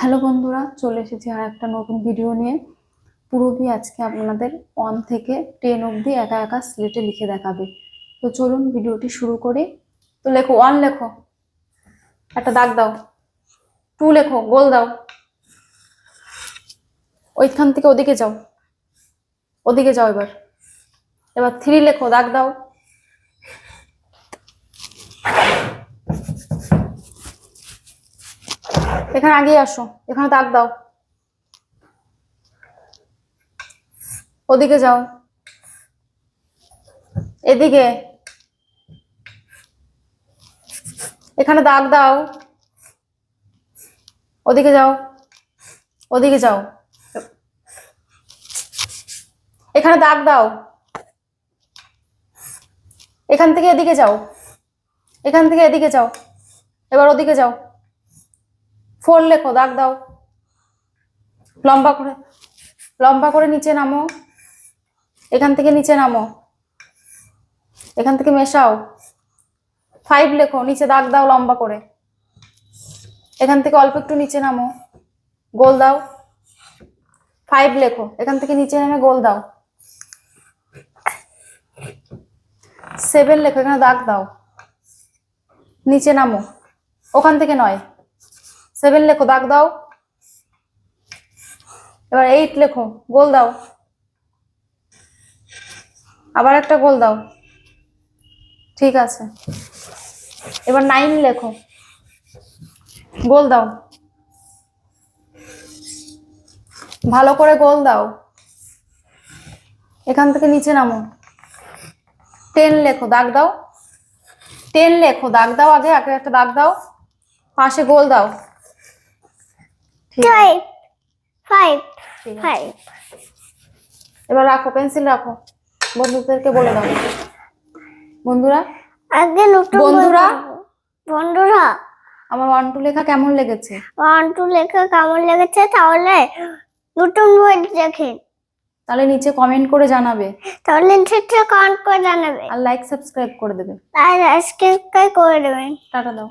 Hello বন্ধুরা, চলে এসেছি আর একটা নতুন ভিডিও নিয়ে। পুরোপি আজকে আপনাদের ওয়ান থেকে টেন অবধি একা একা স্লেটে লিখে দেখাবে। তো চলুন ভিডিওটি শুরু করি। তো লেখো ওয়ান লেখো। একটা দাগ দাও। টু লেখো, গোল দাও। ওইখান থেকে ওদিকে যাও। ওদিকে যাও এবার। এবার থ্রি লেখো, দাগ দাও। এখানে আগেই আসো, এখানে দাগ দাও। ওদিকে যাও। এদিকে। এখানে দাগ দাও। ওদিকে যাও। ওদিকে যাও। এখানে দাগ দাও। এখান থেকে এদিকে যাও। এখান থেকে এদিকে যাও। এবার ওদিকে যাও। ফোর লেখো, দাগ দাও। লম্বা করে লম্বা করে নিচে নামো। এখান থেকে নিচে নামো। এখান থেকে মেশাও। ফাইভ লেখো, নিচে দাগ দাও লম্বা করে। এখান থেকে অল্প একটু নিচে নামো। গোল দাও। ফাইভ লেখো, এখান থেকে নিচে নেমে গোল দাও। সেভেন লেখো, এখানে দাগ দাও। নিচে নামো। ওখান থেকে নয়। সেভেন লেখো, দাগ দাও। এবার এইট লেখো, গোল দাও। আবার একটা গোল দাও। ঠিক আছে। এবার নাইন লেখো। গোল দাও। ভালো করে গোল দাও। এখান থেকে নিচে নামো। টেন লেখো, দাগ দাও। টেন লেখো, দাগ দাও আগে আগে একটা দাগ দাও। পাশে গোল দাও। ফাইভ ফাইভ ফাইভ এবার রাখো পেন্সিল রাখো। বন্ধুদেরকে বলে দাও। বন্ধুরা? আগে নতুন বন্ধুরা? বন্ধুরা? আমার ওয়ান টু লেখা কেমন লেগেছে? ওয়ান টু লেখা কেমন লেগেছে? তাহলে নতুন বই দেখেন। তাহলে নিচে কমেন্ট করে জানাবে। তাহলে সেটা কাউন্ট করে জানাবে। আর লাইক সাবস্ক্রাইব করে দেবে। আর আজকে করে দেবেন। টাটা দাও।